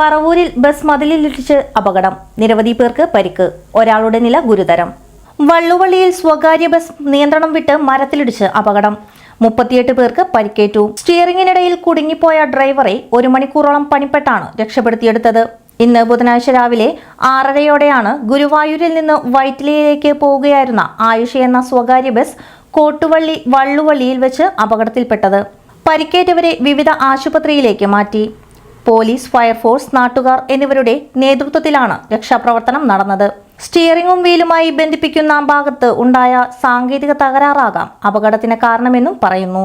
പറവൂരിൽ bus മതിലിലിടിച്ച് അപകടം. നിരവധി പേർക്ക് പരിക്ക്. ഒരാളുടെ നില ഗുരുതരം. വള്ളുവള്ളിയിൽ സ്വകാര്യ ബസ് നിയന്ത്രണം വിട്ട് മരത്തിലിടിച്ച് അപകടം. മുപ്പത്തിയെട്ട് പേർക്ക് പരിക്കേറ്റു. സ്റ്റിയറിംഗിനിടയിൽ കുടുങ്ങിപ്പോയ ഡ്രൈവറെ ഒരു മണിക്കൂറോളം പണിപ്പെട്ടാണ് രക്ഷപ്പെടുത്തിയെടുത്തത്. ഇന്ന് ബുധനാഴ്ച രാവിലെ ആറരയോടെയാണ് ഗുരുവായൂരിൽ നിന്ന് വൈറ്റിലയിലേക്ക് പോവുകയായിരുന്ന ആയുഷ എന്ന സ്വകാര്യ ബസ് കോട്ടുവള്ളി വള്ളുവള്ളിയിൽ വെച്ച് അപകടത്തിൽപ്പെട്ടത്. പരിക്കേറ്റവരെ വിവിധ ആശുപത്രിയിലേക്ക് മാറ്റി. പോലീസ് ഫയർഫോഴ്സ് നാട്ടുകാർ എന്നിവരുടെ നേതൃത്വത്തിലാണ് രക്ഷാപ്രവർത്തനം നടന്നത്. സ്റ്റിയറിംഗും വീലുമായി ബന്ധിപ്പിക്കുന്ന ഭാഗത്ത് ഉണ്ടായ സാങ്കേതിക തകരാറാകാം അപകടത്തിന് കാരണമെന്നും പറയുന്നു.